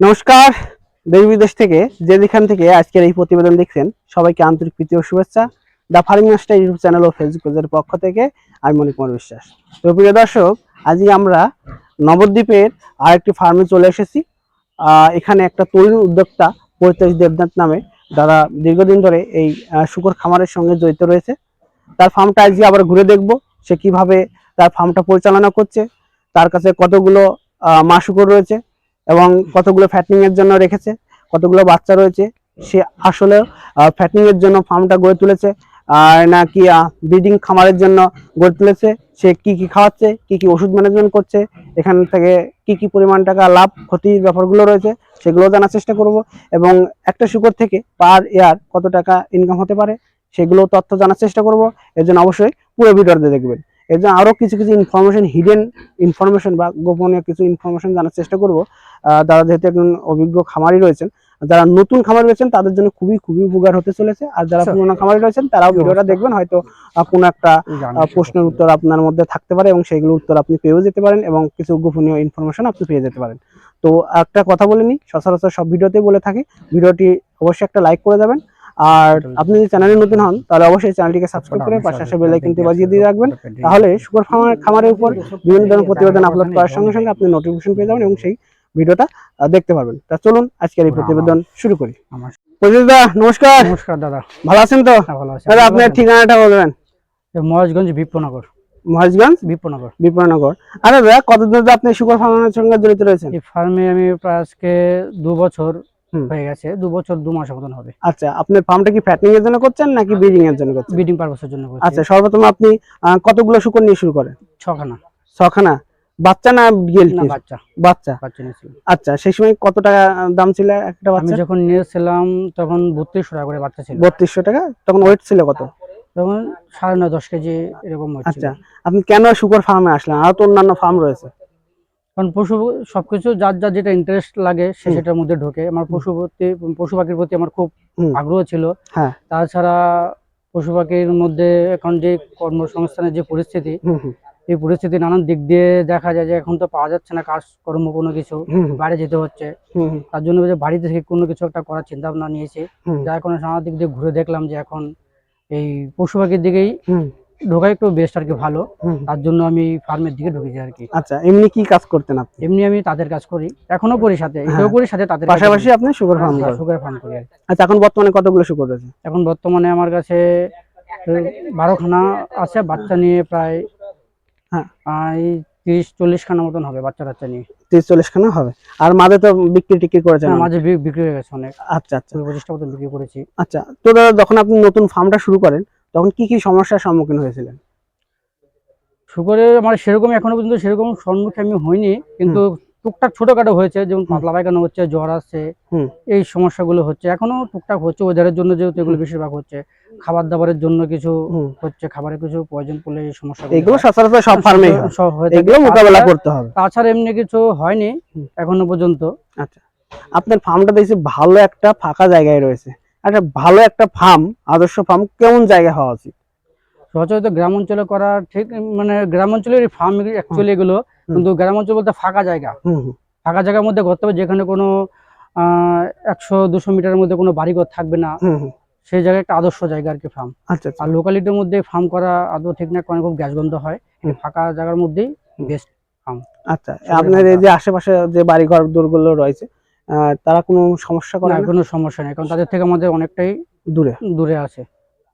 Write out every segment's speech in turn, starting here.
নমস্কার, দেশ বিদেশ থেকে, যে যেখান থেকে আজকের এই প্রতিবেদন দেখছেন, সবাইকে আন্তরিক প্রীতি ও শুভেচ্ছা। The Farming Master YouTube channel O Facebook পেজের পক্ষ থেকে আমি মণি কুমার বিশ্বাস। তো প্রিয় দর্শক, আজই আমরা নবদ্বীপের আরেকটি ফার্মে চলে এসেছি। এখানে একটা তরুণ উদ্যোক্তা পরিতেশ দেবনাথ নামে যারা দীর্ঘদিন ধরে এই শুকর খামারের সঙ্গে জড়িত রয়েছে। তার ফার্মটা আজকে আবার ঘুরে দেখব, সে কীভাবে তার ফার্মটা পরিচালনা করছে, তার কাছে কতগুলো মা শুকর রয়েছে এবং কতগুলো ফ্যাটনিং এর জন্য রেখেছে, কতগুলো বাচ্চা রয়েছে, সে আসলে ফ্যাটনিং এর জন্য ফার্মটা গড়ে তুলেছে, আর নাকি ব্রিডিং খামারের জন্য গড়ে তুলেছে, সে কি কি খাওয়াচ্ছে, কি কি ওষুধ ম্যানেজমেন্ট করছে, এখান থেকে কি কি পরিমাণ টাকা লাভ, ক্ষতির ব্যাপারগুলো রয়েছে সেগুলো জানার চেষ্টা করব, এবং একটা শুকর থেকে পার ইয়ার কত টাকা ইনকাম হতে পারে, সেগুলো তথ্য জানার চেষ্টা করব, এর জন্য অবশ্যই পুরো ভিডিওতে দেখবেন। এর জন্য আরও কিছু কিছু ইনফরমেশন হিডেন ইনফরমেশন বা গোপনীয় কিছু ইনফরমেশন জানার চেষ্টা করব। তারা যেহেতু একজন অভিজ্ঞ খামারি রয়েছেন যারা নতুন খামারি রয়েছেন তাদের জন্য খুবই খুবই উপকার হতে চলেছে। আর যারা। পুরোনো খামারি রয়েছেন তারাও ভিডিওটা দেখবেন হয়তো কোনো একটা প্রশ্নের উত্তর আপনার মধ্যে থাকতে পারে এবং সেইগুলো উত্তর আপনি পেয়েও যেতে পারেন এবং কিছু গোপনীয় ইনফরমেশন আপনি পেয়ে যেতে পারেন। তো একটা কথা বলে নিই সচরাচর সব ভিডিওতেই বলে থাকি ভিডিওটি অবশ্যই একটা লাইক করে যাবেন। আর আপনি যদি চ্যানেলে নতুন হন তাহলে অবশ্যই চ্যানেলটিকে সাবস্ক্রাইব করে পাশে আসে বেল আইকনটি বাজিয়ে দিয়ে রাখবেন। তাহলে শুকর ফার্মার খামারের উপর বিভিন্ন ধরনের প্রতিবেদন আপলোড করার সঙ্গে সঙ্গে আপনি নোটিফিকেশন পেয়ে যাবেন এবং সেই ভিডিওটা দেখতে পারবেন। তা চলুন আজকের এই প্রতিবেদন শুরু করি। প্রজিতদা নমস্কার। নমস্কার দাদা। ভালো আছেন তো? হ্যাঁ, ভালো আছি। দাদা আপনার ঠিকানাটা বলবেন? মহেশগঞ্জ বিপ্লনগর মহেশগঞ্জ বিপ্লনগর বিপণনগর আরে দাদা কতদিন ধরে আপনি শুকর ফার্মের সঙ্গে জড়িত রয়েছেন? এই ফার্মে আমি প্রায় আজকে দু বছর। হয়ে গেছে দু বছর দু মাসের মতন হবে। আচ্ছা আপনার ফার্মটা কি ফ্যাটনিং এর জন্য করছেন নাকি ব্রিডিং এর জন্য করছেন? ব্রিডিং পারপাসের জন্য করছি। আচ্ছা সর্বপ্রথম আপনি কতগুলো শুকর নিয়ে শুরু করেন? ছখানা। ছখানা? বাচ্চা না বিয়েল না বাচ্চা। বাচ্চা? বাচ্চা নিয়েছিলাম। আচ্ছা সেই সময় কত টাকা দাম ছিল একটা বাচ্চা আমি যখন নিয়েছিলাম তখন বত্রিশশো টাকা করে বাচ্চা ছিল। বত্রিশশো টাকা? তখন ওয়েট ছিল কত? তখন সাড়ে নয় দশ কেজি এরকম আচ্ছা আপনি কেন শুকর ফার্মে আসলেন? আর তো অন্যান্য ফার্ম রয়েছে। কারণ পশু সবকিছু যার যার যেটা ইন্টারেস্ট লাগে সে সেটার মধ্যে ঢোকে। আমার পশু প্রতি পশু পাখির প্রতি আমার খুব আগ্রহ ছিল। হ্যাঁ। তাছাড়া পশু পাখির মধ্যে এখন যে কর্মসংস্থানের যে পরিস্থিতি এই পরিস্থিতি নানান দিক দিয়ে দেখা যায় যে এখন তো পাওয়া যাচ্ছে না কাজকর্ম কোনো কিছু বাইরে যেতে হচ্ছে। তার জন্য বাড়িতে থেকে কোনো কিছু একটা করার চিন্তা ভাবনা নিয়েছি যার এখন নানা দিক দিয়ে ঘুরে দেখলাম যে এখন এই পশু পাখির দিকেই ঢোকা একটু বেস্ট আর কি ভালো। তার জন্য আমি ফার্মের দিকে ঢুকেছি আর কি। আচ্ছা এমনি কি কাজ করতেন আপনি? এমনি আমি তাদের কাজ করি। এখনও করি সাথে এটাও হ্যাঁ। করি সাথে তাদের পাশাপাশি আপনি শুকর ফার্ম করেন। সুগার ফার্ম করি আচ্ছা এখন বর্তমানে কতগুলো শুকর আছে? এখন বর্তমানে আমার কাছে বারোখানা আছে বাচ্চা নিয়ে প্রায় হ্যাঁ। তিরিশ চল্লিশ খানা মতন হবে বাচ্চা টাচ্চা নিয়ে। তিরিশ চল্লিশ খানা হবে। আর মাঝে তো বিক্রি টিক্রি করেছেন হ্যাঁ, মাঝে বিক্রি হয়ে গেছে অনেক। আচ্ছা আচ্ছা। পঁচিশটা মতন বিক্রি করেছি। আচ্ছা তো দাদা যখন আপনি নতুন ফার্মটা শুরু করেন তখন কি কি সমস্যার সম্মুখীন হয়েছিলেন? শুকরের আমার সেরকম এখনও পর্যন্ত সেরকম সম্মুখে আমি হইনি কিন্তু টুকটাক ছোটখাটো হয়েছে যেমন পাতলা পায়খানা হচ্ছে জ্বর আসছে এই সমস্যাগুলো হচ্ছে। এখনও টুকটাক হচ্ছে ওয়েদারের জন্য যেহেতু এগুলো বেশিরভাগ হচ্ছে। খাবার দাবারের জন্য কিছু হচ্ছে খাবারের কিছু প্রয়োজন পড়লে এই সমস্যা এগুলো সচরাচর সব ফার্মেই এগুলো মোকাবেলা করতে হবে। তাছাড়া এমনি কিছু হয়নি এখনও পর্যন্ত। আচ্ছা। আপনার ফার্মটা দেখছি ভালো একটা ফাঁকা জায়গায় রয়েছে। একটা ভালো একটা ফার্ম আদর্শ ফার্ম কেমন জায়গা হওয়া উচিত? সচরাচর গ্রাম অঞ্চলে করা ঠিক মানে গ্রাম অঞ্চলের ফার্ম অ্যাকচুয়ালি এগুলো কিন্তু গ্রাম অঞ্চল বলতে ফাঁকা জায়গা। ফাঁকা জায়গার মধ্যে করতে হবে যেখানে কোনো একশো দুশো মিটারের মধ্যে কোনো বাড়িঘর থাকবে না। সেই জায়গায় একটা আদর্শ জায়গা আর কি ফার্ম আচ্ছা আচ্ছা। আর লোকালিটির মধ্যে ফার্ম করা আদৌ ঠিক না কারণ খুব গ্যাস গন্ধ হয়। ফাঁকা জায়গার মধ্যেই হুম। ফার্ম আচ্ছা আপনার এই যে আশেপাশে যে বাড়িঘর দূরগুলো রয়েছে তারা কোনো সমস্যা করে না? কোনো সমস্যা নেই কারণ তাদের থেকে আমাদের অনেকটাই দূরে। দূরে আছে।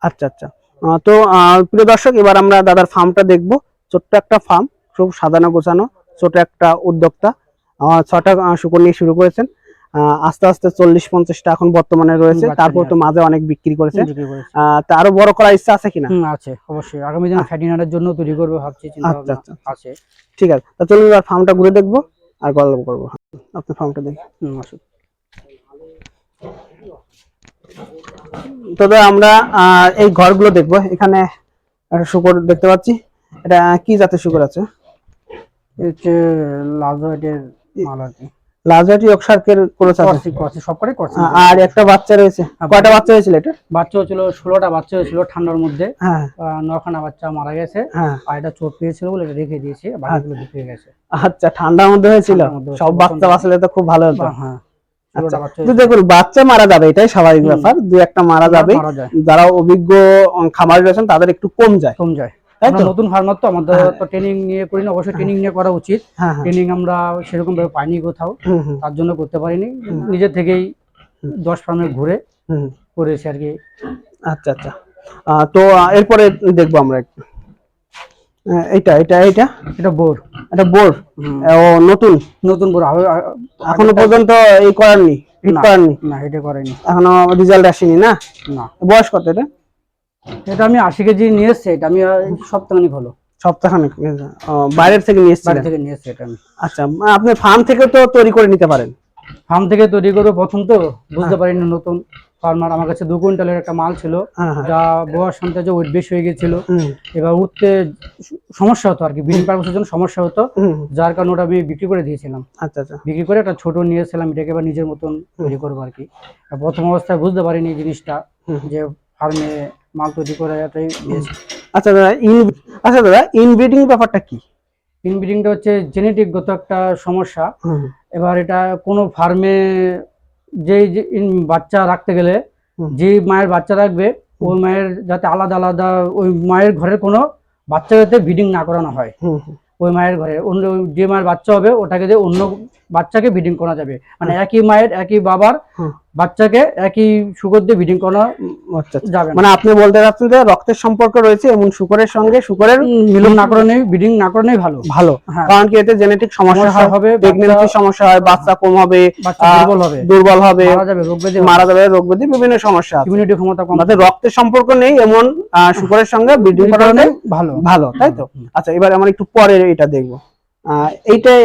আচ্ছা আচ্ছা। তো প্রিয় দর্শক এবার আমরা দাদার ফার্মটা দেখব। ছোট্ট একটা ফার্ম খুব সাজানো গোছানো ছোট একটা উদ্যোক্তা। ছটা শুকর নিয়ে শুরু করেছেন। আহ, আস্তে আস্তে চল্লিশ পঞ্চাশটা এখন বর্তমানে রয়েছে। তারপর তো মাঝে অনেক বিক্রি করেছি। আরও বড় করার ইচ্ছা আছে কিনা? আছে অবশ্যই। আগামী দিনে ফ্যাটিনারের জন্য তৈরি করব ভাবছি আচ্ছা, আচ্ছা। আছে। ঠিক আছে তা চলুন এবার ফার্মটা ঘুরে দেখব। আর গল্প করব। আপনার ফর্মটা দেখি আসুন। তবে আমরা এই ঘরগুলো দেখব। এখানে একটা শুকর দেখতে পাচ্ছি। এটা কি জাতের শুকর আছে? হচ্ছে লাভজয়েটের মাল আর লাজাটি অক্সার্কের ক্রস আছে করছি সব করে করছি আর একটা বাচ্চা রয়েছে। কয়টা বাচ্চা। হয়েছিল এটা? বাচ্চা হচ্ছিল ষোলোটা বাচ্চা হয়েছিল ঠান্ডার মধ্যে। হ্যাঁ। নখানা বাচ্চা মারা গেছে। হ্যাঁ। আর এটা চোট পেয়েছিল বলে এটা রেখে দিয়েছি বাকিগুলো বিক্রি হয়ে গেছে। আচ্ছা ঠান্ডার মধ্যে হয়েছিল? সব বাচ্চা বাঁচলে তো খুব ভালো হতো। হ্যাঁ বাচ্চা দেখুন বাচ্চা মারা যাবে এটাই স্বাভাবিক ব্যাপার। দু একটা মারা যাবে। যারা অভিজ্ঞ খামারি রয়েছেন তাদের একটু কম যায়। কম যায়। নতুন ফার্মার তো আমাদের হ্যাঁ। তো ট্রেনিং নিয়ে করি না অবশ্যই ট্রেনিং নিয়ে করা উচিত। হ্যাঁ হ্যাঁ। ট্রেনিং আমরা সেরকম ভাবে পাইনি কোথাও তার জন্য করতে পারিনি। হুম। নিজে থেকেই দশ ফার্মে ঘুরে করেছি আর কি। আচ্ছা আচ্ছা। তো এরপরে দেখব আমরা একটু। এইটা এটা এইটা? এটা বোর। এটা বোর? ও নতুন? নতুন বোর এখনও পর্যন্ত এই হিট না। করাননি? না এটা করেনি। এখনও রেজাল্ট আসেনি না? না। বয়স কত এটা? এটা আমি আশি কেজি নিয়ে এসছি এটা আমি সপ্তাহখানিক হলো। সপ্তাহখানেক বাইরের থেকে নিয়ে বাড়ি থেকে নিয়ে এসছি এটা আমি। আচ্ছা মানে আপনি ফার্ম থেকে তো তৈরি করে নিতে পারেন? ফার্ম থেকে তৈরি করব প্রথম তো বুঝতে পারিনি নতুন ফার্মার আমার কাছে দু কুইন্টালের একটা মাল ছিল হ্যাঁ হ্যাঁ। যা বয়স সন্তে যে ওয়েট বেশি হয়ে গেছিল এবার উঠতে সমস্যা হতো আর কি ব্রিডিং পারপাসের জন্য সমস্যা হতো যার কারণে ওটা আমি বিক্রি করে দিয়েছিলাম। আচ্ছা আচ্ছা। বিক্রি করে একটা ছোট নিয়েছিলাম এটাকে এবার নিজের মতন তৈরি করব আর কি। প্রথম অবস্থায় বুঝতে পারিনি জিনিসটা। যে ফার্মে মাল তৈরি করে এটাই বেস্ট আচ্ছা দাদা ইন আচ্ছা দাদা ইনব্রিডিং ব্যাপারটা কি? ইনব্রিডিংটা হচ্ছে জেনেটিকগত একটা সমস্যা। এবার এটা কোনো ফার্মে যেই যে ইন- বাচ্চা রাখতে গেলে। যে মায়ের বাচ্চা রাখবে ওই মায়ের যাতে আলাদা আলাদা ওই মায়ের ঘরের কোনো বাচ্চা যাতে ব্রিডিং না করানো হয়। ওই মায়ের ঘরে অন্য যে মায়ের বাচ্চা হবে ওটাকে দিয়ে অন্য বাচ্চাকে ব্রিডিং করা যাবে। মানে একই মায়ের একই বাবার। বাচ্চাকে একই সুগর দিয়ে ব্রিডিং করা। যাবে মানে আপনি বলতে চাচ্ছেন যে রক্তের সম্পর্ক রয়েছে এমন শুকরের সঙ্গে শুকরের মিলন না করানোই ব্রিডিং না করানোই ভালো। ভালো। হ্যাঁ। কারণ কি এতে জেনেটিক সমস্যা হবে প্রেগনেন্সি সমস্যা হয় বাচ্চা কম হবে দুর্বল হবে। দুর্বল হবে মারা যাবে রোগ ব্যাধি মারা যাবে রোগ ব্যাধি বিভিন্ন সমস্যা ইমিউনিটি ক্ষমতা কম। আমাদের রক্তের সম্পর্ক নেই এমন শুকরের সঙ্গে ব্রিডিং ব্রিডিং করানো করানোই ভালো। ভালো তাই তো? আচ্ছা এবার আমরা একটু পরে এটা দেখব। এইটাই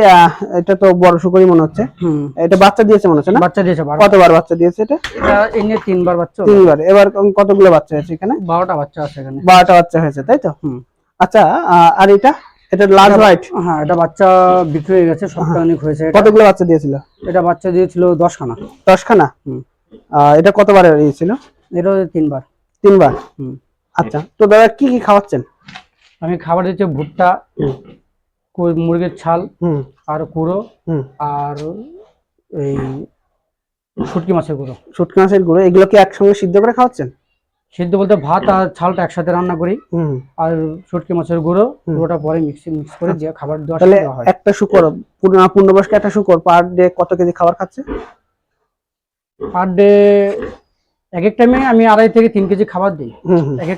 এটা তো বড় শুকরই মনে হচ্ছে। হুম। এটা বাচ্চা দিয়েছে মনে হচ্ছে না? বাচ্চা দিয়েছে কতবার বাচ্চা দিয়েছে এটা? এটা এই নিয়ে তিনবার বাচ্চা। তিনবার। এবার কতগুলো বাচ্চা হয়েছে এখানে? বারোটা বাচ্চা আছে এখানে। বারোটা বাচ্চা হয়েছে তাই তো? হুম। আচ্ছা আর এটা? এটা লার্জ হোয়াইট হ্যাঁ এটা বাচ্চা বিক্রি হয়ে গেছে সপ্তাহখানিক হয়েছে কতগুলো বাচ্চা দিয়েছিল? এটা বাচ্চা দিয়েছিল দশখানা। দশখানা? হুম। আহ, এটা কতবার দিয়েছিল এটা তিনবার। তিনবার? হুম। আচ্ছা তো দাদা কি কি খাওয়াচ্ছেন? আমি খাবার দিচ্ছি ভুট্টা মুরগির ছাল আর কুড়ো হুম। আর এই শুটকি মাছের গুঁড়ো। শুটকি মাছের গুঁড়ো এগুলো কি একসঙ্গে সিদ্ধ করে খাওয়াচ্ছেন? সিদ্ধ বলতে ভাত আর ছালটা একসাথে রান্না করি। হুম। আর শুটকি মাছের গুঁড়ো। পুরোটা পরে মিক্স মিক্স করে যে খাবার দেওয়া তাহলে একটা শুকর পূর্ণ পূর্ণবয়স্ক একটা শুকর পার ডে কত কেজি খাবার খাচ্ছে? পার ডে এক এক টাইমে আমি আড়াই থেকে তিন কেজি খাবার দিই। এক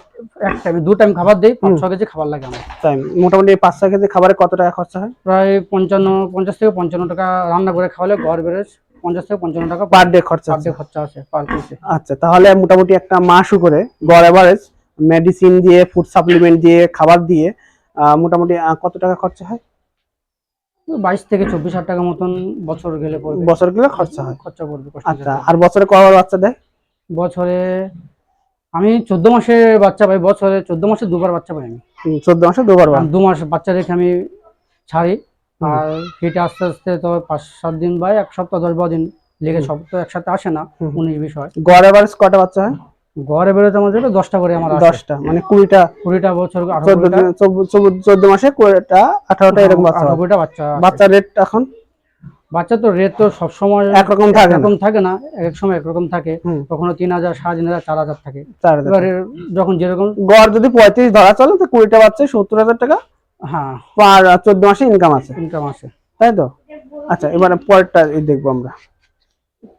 এক টাইমে দু টাইম খাবার দিই পাঁচ ছ কেজি খাবার লাগে আমার। তাই মোটামুটি পাঁচ ছয় কেজি খাবারে কত টাকা খরচা হয়? প্রায় পঞ্চান্ন পঞ্চাশ থেকে পঞ্চান্ন টাকা রান্না করে খাওয়ালে ঘর বেরোস পঞ্চাশ থেকে পঞ্চান্ন টাকা পার ডে খরচা পার ডে খরচা আছে পার পিসে আচ্ছা তাহলে মোটামুটি একটা মাস করে গড় এভারেজ মেডিসিন দিয়ে ফুড সাপ্লিমেন্ট দিয়ে খাবার দিয়ে মোটামুটি কত টাকা খরচা হয়? বাইশ থেকে চব্বিশ হাজার টাকা মতন বছর গেলে পড়বে। বছর গেলে খরচা হয়। খরচা পড়বে আচ্ছা আর বছরে কবার বাচ্চা দেয়? বছরে আমি চোদ্দ মাসে বাচ্চা পাই বছরে চোদ্দ মাসে দুবার বাচ্চা পাই আমি। চোদ্দ মাসে দুবার দু মাস বাচ্চা রেখে আমি ছাড়ি। আর হিটে আস্তে আস্তে তো পাঁচ সাত দিন বা এক সপ্তাহ দশ বারো দিন লেগে। সব তো একসাথে আসে না উনিশ বিশ হয়। গড় এভারেজ কটা বাচ্চা হয়? ঘরে বেরোতে আমার যেটা দশটা করে আমার দশটা মানে কুড়িটা? কুড়িটা বছর চোদ্দ মাসে কুড়িটা আঠারোটা এরকম বাচ্চা বাচ্চা। রেট এখন? বাচ্চা তো রেট তো সবসময় একরকম থাকে একরকম থাকে না এক এক সময় একরকম থাকে। কখনো তিন হাজার সাড়ে তিন হাজার চার হাজার থাকে। এবারে যখন যেরকম গড় যদি পঁয়ত্রিশ ধরা চলে তো কুড়িটা বাচ্চা সত্তর হাজার টাকা হ্যাঁ। আর চোদ্দ মাসে ইনকাম আছে। ইনকাম আছে। তাই তো? আচ্ছা এবারে পরেরটা এই দেখব আমরা।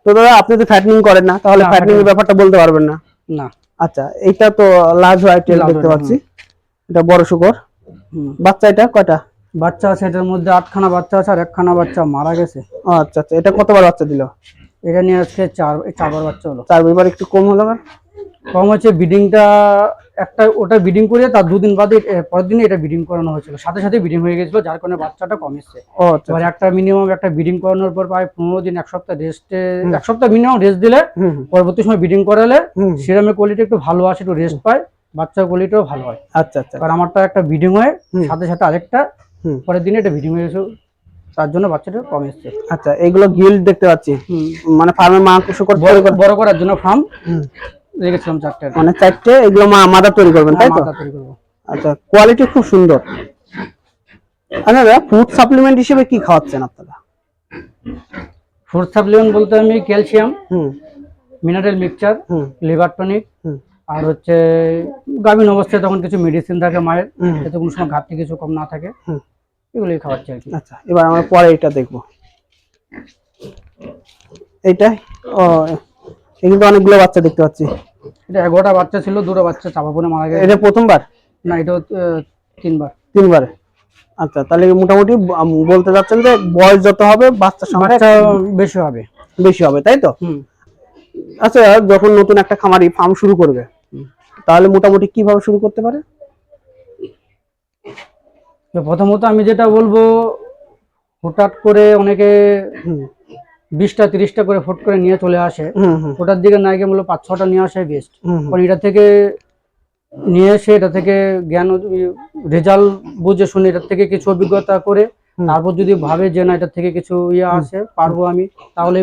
তো দাদা আপনি তো ফ্যাটনিং করেন না তাহলে ফ্যাটনিং এর ব্যাপারটা বলতে পারবেন না? না। আচ্ছা এটা তো লার্জ হোয়াইট দেখতে পাচ্ছি। এটা বড় শুকর। বাচ্চা এটা কয়টা? বাচ্চা আছে এটার মধ্যে আটখানা বাচ্চা আছে আর একখানা বাচ্চা মারা গেছে। আচ্ছা আচ্ছা এটা কতবার বাচ্চা দিল? এটা নিয়ে আজকে চার চারবার বাচ্চা হলো। চার এবার একটু কম হলো না? কম হচ্ছে বিডিংটা একটা ওটা বিডিং করে তার দুদিন বাদে পরের দিনে এটা বিডিং করানো হয়েছিল। সাথে সাথে বিডিং হয়ে গেছিল যার কারণে বাচ্চাটা কম এসছে। ও আচ্ছা এবার একটা মিনিমাম একটা বিডিং করানোর পর প্রায় পনেরো দিন এক সপ্তাহ রেস্টে এক সপ্তাহ মিনিমাম রেস্ট দিলে পরবর্তী সময় বিডিং করালে সিরামের কোয়ালিটি একটু ভালো আসে একটু রেস্ট পায় বাচ্চার কোয়ালিটিও ভালো হয়। আচ্ছা আচ্ছা। এবার আমারটা একটা বিডিং হয়। সাথে সাথে আরেকটা। পরের দিনে এটা বিডিং হয়ে তার জন্য বাচ্চাটা কম এসছে। আচ্ছা এইগুলো গিল্ড দেখতে পাচ্ছি। মানে ফার্মে মা বড় করে- বড় করার জন্য ফার্ম রেখেছিলাম চারটে। মানে চারটে এগুলো মা মাদা তৈরি করবেন তাই তো? তৈরি করব। আচ্ছা কোয়ালিটি খুব সুন্দর। আচ্ছা দাদা ফুড সাপ্লিমেন্ট হিসেবে কি খাওয়াচ্ছেন আপনারা? ফুড সাপ্লিমেন্ট বলতে আমি calcium hmm. Mineral mixture hmm. Liver tonic hmm. আর হচ্ছে গাভীন অবস্থায় তখন কিছু মেডিসিন থাকে মায়ের। যাতে কোনো সময় ঘাটতি কিছু কম না থাকে। হুম। এগুলোই খাওয়াচ্ছি আর কি। আচ্ছা এবার আমরা পরে এটা দেখব। এইটা? ও এখানে তো অনেকগুলো বাচ্চা দেখতে পাচ্ছি। এটা এগারোটা বাচ্চা ছিল দুটো বাচ্চা চাপা পড়ে মারা গেছে। এটা প্রথমবার? না এটা তিনবার। তিনবারে? আচ্ছা তাহলে মোটামুটি বলতে চাচ্ছেন যে বয়স যত হবে বাচ্চার সংখ্যা বেশি হবে। বেশি হবে তাই তো? আচ্ছা যখন নতুন একটা খামারি ফার্ম শুরু করবে তাহলে মোটামুটি কীভাবে শুরু করতে পারে? তো প্রথমত আমি যেটা বলব হঠাৎ করে অনেকে বিশটা তিরিশটা করে ফুট করে নিয়ে চলে আসে। ওটার দিকে না গিয়ে বলল পাঁচ ছটা নিয়ে আসাই বেস্ট। কারণ এটা থেকে নিয়ে এসে এটা থেকে জ্ঞান রেজাল্ট বুঝে শুনে এটার থেকে কিছু অভিজ্ঞতা করে তারপর যদি ভাবে যে না এটা থেকে কিছু ইয়ে আসে পারব আমি তাহলে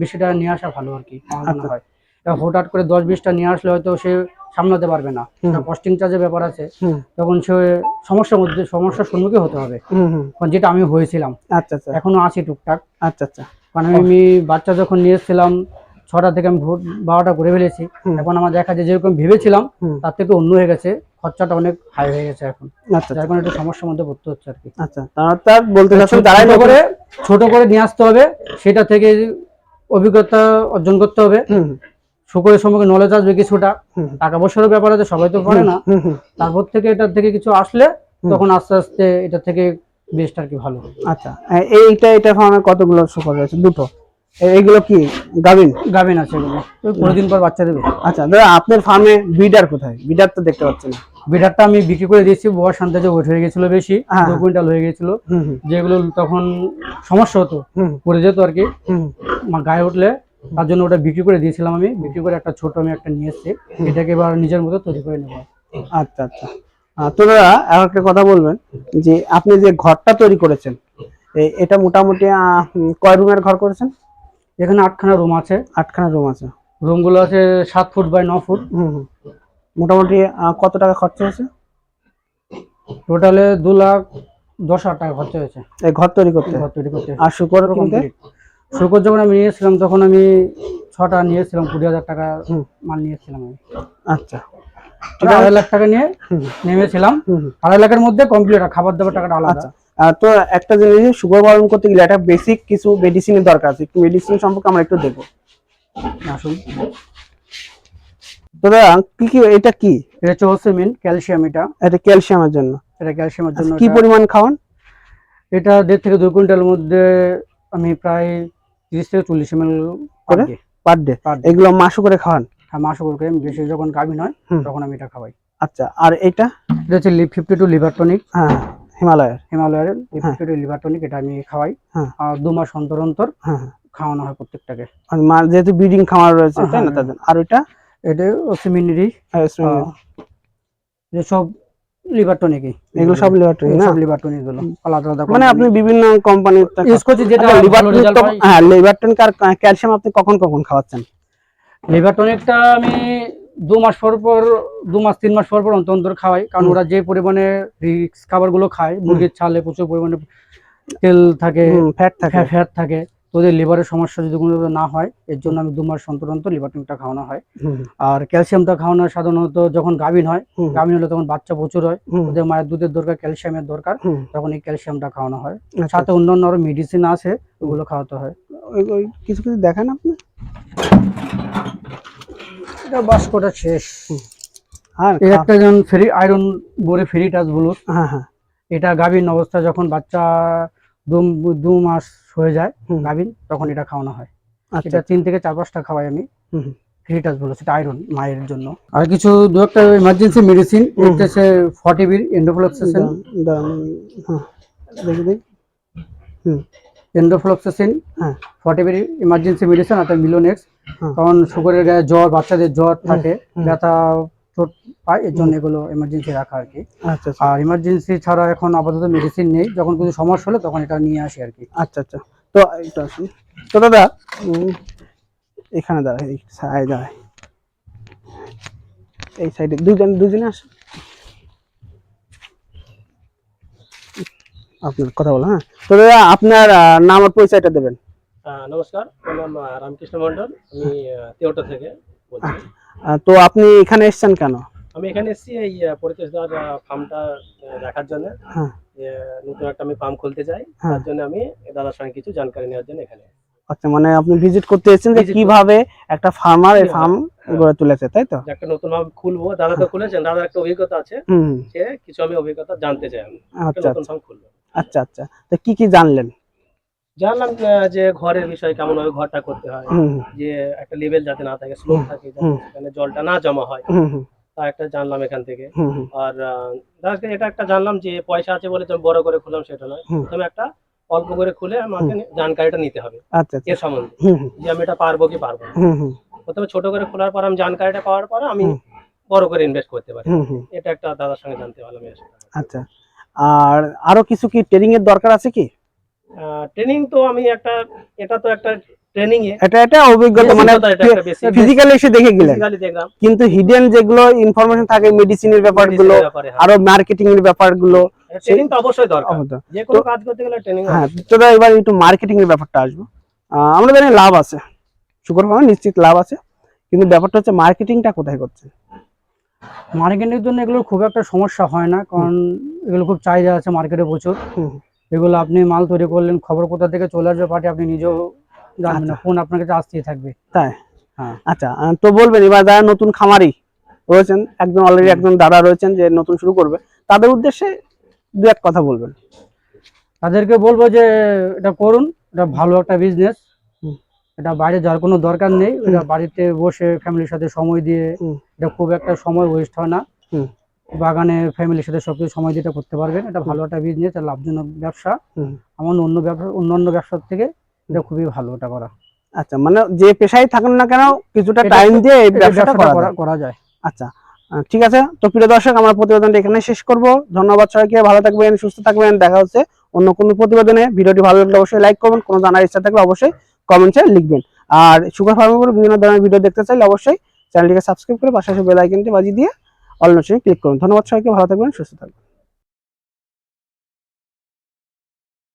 বেশিটা নিয়ে আসা ভালো আর কি আচ্ছা। হয়। এবার হঠাৎ করে দশ বিশটা নিয়ে আসলে হয়তো সে সামলাতে পারবে না। কস্টিং চার্জের ব্যাপার আছে তখন সে সমস্যার মধ্যে সমস্যার সম্মুখীন হতে হবে। যেটা আমি হয়েছিলাম আচ্ছা আচ্ছা। এখনও আছি টুকটাক। আচ্ছা আচ্ছা। কারণ আমি বাচ্চা যখন নিয়ে এসেছিলাম ছটা থেকে আমি ভোর বারোটা করে ফেলেছি। এখন আমার দেখা যায় যেরকম ভেবেছিলাম তার থেকে অন্য হয়ে গেছে খরচাটা অনেক হাই হয়ে গেছে এখন। আচ্ছা যার কারণে একটু সমস্যার মধ্যে পড়তে হচ্ছে আর কি। আচ্ছা তার বলতে চাচ্ছেন ছোট করে ছোট করে নিয়ে আসতে হবে সেটা থেকে অভিজ্ঞতা অর্জন করতে হবে। শুকরের সম্পর্কে নলেজ আসবে কিছুটা টাকা পয়সারও ব্যাপার আছে সবাই তো পারে না। তারপর থেকে এটার থেকে কিছু আসলে তখন আস্তে আস্তে এটা থেকে বেস্ট আর কি ভালো। আচ্ছা এইটা এটা ফার্মে কতগুলো শুকর রয়েছে? দুটো। এইগুলো কি? গাভিন? গাবেন আছে এগুলো। পনেরো দিন পর বাচ্চা দেবে। আচ্ছা দাদা আপনার ফার্মে বিডার কোথায়? বিডার তো দেখতে পাচ্ছি না। বিটারটা আমি বিক্রি করে দিয়েছি বড় শান্তাজে ওয়েট হয়ে গেছিল বেশি হ্যাঁ। দু কুইন্টাল হয়ে গেছিল। যেগুলো তখন সমস্যা হতো পড়ে যেত আর কি। গায়ে উঠলে তার জন্য ওটা বিক্রি করে দিয়েছিলাম আমি। বিক্রি করে একটা ছোট আমি একটা নিয়ে এসেছি। এটাকে এবার নিজের মতো তৈরি করে নেব। আচ্ছা আচ্ছা। আহ, তো দাদা আর একটা কথা বলবেন যে আপনি যে ঘরটা তৈরি করেছেন এটা মোটামুটি কয় রুমের ঘর করেছেন? এখানে আটখানা রুম আছে। আটখানা রুম আছে। রুমগুলো আছে সাত ফুট বাই ন ফুট। মোটামুটি কত টাকা খরচা হয়েছে? টোটালে দু লাখ দশ হাজার টাকা খরচা হয়েছে। এই ঘর তৈরি করতে। ঘর তৈরি করতে। আর শুকর কিনতে? শুকর যখন আমি নিয়েছিলাম তখন আমি ছটা নিয়েছিলাম কুড়ি হাজার টাকা। মাল নিয়েছিলাম আমি। আচ্ছা। আড়াই লাখ টাকা নিয়ে নেমেছিলাম। আড়াই লাখের মধ্যে কমপ্লিট খাবার দাবার টাকাটা আলাদা। আচ্ছা। তো একটা জিনিস শুকর পালন করতে গেলে একটা বেসিক কিছু মেডিসিনের দরকার আছে। একটু মেডিসিন সম্পর্কে আমরা একটু দেখব। আসুন। দাদা কি কি এটা কি? এটা হচ্ছে ওসেমিন ক্যালসিয়াম এটা। এটা ক্যালসিয়ামের জন্য। এটা ক্যালসিয়ামের জন্য আচ্ছা, কি পরিমাণ খাওয়ান? এটা দেড় থেকে দুই কুইন্টালের মধ্যে আমি প্রায় তিরিশ থেকে চল্লিশ এম করে? পার ডে এগুলো মাসও করে খাওয়ান? মাস করে বেশি যখন গাভিন হয় তখন আমি এটা খাওয়াই। আচ্ছা আর এটা? এটা হচ্ছে Liv fifty two liver tonic হ্যাঁ হিমালয়ের। হিমালয়ের হ্যাঁ। ফিফটি টু লিভার টনিক এটা আমি খাওয়াই। হ্যাঁ। আর দু মাস অন্তর অন্তর হ্যাঁ হ্যাঁ। খাওয়ানো হয় প্রত্যেকটাকে। মা যেহেতু ব্রিডিং খামার রয়েছে তাই না হ্যাঁ, তাদের? আর ওইটা এটা ওসেমিনিরি যেসব লিভার টনিকই এগুলো সব লিভার টনিক না? সব লিভার টনিকগুলো আলাদা আলাদা মানে আপনি বিভিন্ন কোম্পানির ইউজ করছি যেটা লিভার টনিক হ্যাঁ। লিভার টনিক আর ক্যালসিয়াম আপনি কখন কখন খাওয়াচ্ছেন? লিভার টনিকটা আমি দু মাস পর পর দু মাস তিন মাস পর পর অন্তর অন্তর খাওয়াই। কারণ ওরা যে পরিমাণে রিক্স খাবারগুলো খায় মুরগির ছালে প্রচুর পরিমাণে তেল থাকে ফ্যাট থাকে। ফ্যাট থাকে। তো ওদের লিভারের সমস্যা যদি কোনো না হয় এর জন্য আমি দু মাস অন্তর অন্তর লিভার টনিকটা খাওয়ানো হয়। আর ক্যালসিয়ামটা খাওয়ানো হয় সাধারণত যখন গাভিন হয় গাভিন হলে তখন বাচ্চা প্রচুর হয় ওদের মায়ের দুধের দরকার ক্যালসিয়ামের দরকার তখন এই ক্যালসিয়ামটা খাওয়ানো হয়। আচ্ছা, সাথে অন্যান্য আরও মেডিসিন আছে ওগুলো খাওয়াতে হয়। কিছু কিছু দেখান আপনি। এটা বাস্কটা শেষ। এই একটা যেমন ফেরি আয়রন বলে ফেরি টাচ বলুন। হ্যাঁ হ্যাঁ। এটা গাভীন অবস্থা যখন বাচ্চা দু দু মাস হয়ে যায়। গাভীন তখন এটা খাওয়ানো হয়। আচ্ছা। এটা তিন থেকে চার পাঁচটা খাওয়াই আমি। টাচ বলে সেটা আয়রন মায়ের জন্য। আর কিছু দু একটা ইমার্জেন্সি মেডিসিন হচ্ছে ফর্টিবির এন্ডোফ্লক্সেসিন হ্যাঁ দেখি দেখি হুম। এন্ডোফ্লক্সেসিন হ্যাঁ। ফর্টিবির ইমার্জেন্সি মেডিসিন আর মিলোনেক্স হুম। কারণ সুগারের গায়ে জ্বর বাচ্চাদের জ্বর থাকে ব্যথা চোট পায় এর জন্য এগুলো এমার্জেন্সি রাখা আর কি। আচ্ছা আচ্ছা। আর ইমার্জেন্সি ছাড়া এখন আপাতত মেডিসিন নেই। যখন কিছু সমস্যা হলে তখন এটা নিয়ে আসি আর কি। আচ্ছা আচ্ছা। তো একটু আসুন। তো দাদা এখানে দাঁড়ায় এই সাইড দাঁড়ায় এই সাইডে দুজন দুজনে আসুন। আপনার কথা বলো হ্যাঁ। তো দাদা আপনার নাম আর পরিচয়টা দেবেন। নমস্কার আমার নাম রামকৃষ্ণ মন্ডল আমি তেওটা থেকে বলছি। আহ, তো আপনি এখানে এসেছেন কেন? আমি এখানে এসেছি এই পরিচয়দার ফার্মটা দেখার জন্য। হ্যাঁ। নতুন একটা আমি ফার্ম খুলতে চাই। হ্যাঁ। তার জন্য আমি দাদার সঙ্গে কিছু জানকারি নেওয়ার জন্য এখানে। আচ্ছা মানে আপনি ভিজিট করতে এসেছেন যে কীভাবে একটা ফার্মার এই ফার্ম। গড়ে তুলেছে তাই তো? একটা নতুন ফার্ম খুলবো। দাদা তো খুলেছেন দাদার একটা অভিজ্ঞতা আছে। সে কিছু আমি অভিজ্ঞতা জানতে চাই আমি। আচ্ছা নতুন আচ্ছা। ফার্ম খুলবো। আচ্ছা আচ্ছা। তো কি কি জানলেন? জানলাম যে ঘরের বিষয় কেমন ভাবে ঘরটা করতে হয় যে একটা লেভেল যাতে না থাকে স্লোপ থাকে। সেখানে জলটা না জমা হয়। তা একটা জানলাম এখান থেকে। আর আহ, এটা একটা জানলাম যে পয়সা আছে বলে তুমি বড় করে খুললাম সেটা নয়। প্রথমে একটা অল্প করে খুলে আমাকে জানকারিটা নিতে হবে। আচ্ছা আচ্ছা। এর সম্বন্ধে। যে আমি এটা পারব কি পারব প্রথমে ছোট করে খোলার পর আমি জানকারিটা পাওয়ার পর আমি বড় করে ইনভেস্ট করতে পারি। এটা একটা দাদার সঙ্গে জানতে পারলাম। আচ্ছা। আর আরও কিছু কি ট্রেনিং এর দরকার আছে কি? ট্রেনিং তো আমি একটা এটা তো একটা ট্রেনিং এ। এটা এটা অভিজ্ঞতা মানে ফিজিক্যালি এসে দেখে গেলেন। কিন্তু হিডেন যেগুলো ইনফরমেশন থাকে মেডিসিনের ব্যাপারগুলো হ্যাঁ। আরও মার্কেটিং এর ব্যাপারগুলো ট্রেনিং তো অবশ্যই দরকার। যে কোনো কাজ করতে গেলে ট্রেনিং হ্যাঁ তো এবার একটু মার্কেটিং এর ব্যাপারটা আসব। আহ, আমরা জানি লাভ আছে। শুকর ফার্মে নিশ্চিত লাভ আছে। কিন্তু ব্যাপারটা হচ্ছে মার্কেটিংটা কোথায় করছে? মার্কেটের জন্য এগুলোর খুব একটা সমস্যা হয় না কারণ এগুলো খুব চাহিদা আছে মার্কেটে প্রচুর। হুম। এগুলো আপনি মাল তৈরি করলেন খবর কোথা থেকে চলে আসবে পার্টি আপনি নিজেও জানবেন না আচ্ছা। ফোন আপনার কাছে আসতেই থাকবে তাই হ্যাঁ। আচ্ছা তো বলবেন এবার যারা নতুন খামারি রয়েছেন একজন অলরেডি একজন দাদা রয়েছেন যে নতুন শুরু করবে তাদের উদ্দেশ্যে দু এক কথা বলবেন তাদেরকে বলব যে এটা করুন এটা ভালো একটা বিজনেস। এটা বাইরে যাওয়ার কোনো দরকার নেই এটা বাড়িতে বসে ফ্যামিলির সাথে সময় দিয়ে এটা খুব একটা সময় ওয়েস্ট হয় না। বাগানে ফ্যামিলির সাথে সবকিছু সময় দিতে করতে পারবেন। এটা ভালো একটা বিজনেস আর লাভজনক ব্যবসা। আমার অন্য ব্যবসা অন্যান্য ব্যবসার থেকে এটা খুবই ভালো এটা করা। আচ্ছা মানে যে পেশায় থাকুন না কেন কিছুটা এটা- টাইম দিয়ে এই ব্যবসাটা করা করা যায়। আচ্ছা ঠিক আছে। তো প্রিয় দর্শক আমরা প্রতিবেদনটা এখানে শেষ করব। ধন্যবাদ সবাইকে ভালো থাকবেন সুস্থ থাকবেন। দেখা হচ্ছে অন্য কোনো প্রতিবেদনে। ভিডিওটি ভালো লাগলে অবশ্যই লাইক করবেন। কোনো জানার ইচ্ছা থাকলে অবশ্যই কমেন্টে লিখবেন। আর সুগার ফার্মের উপর বিভিন্ন ধরনের ভিডিও দেখতে চাইলে অবশ্যই চ্যানেলটিকে সাবস্ক্রাইব করে পাশাপাশি বেল আইকনটি বাজিয়ে দিয়ে অল নোটিফিকেশন ক্লিক করুন। ধন্যবাদ সবাইকে ভালো থাকবেন সুস্থ থাকবেন।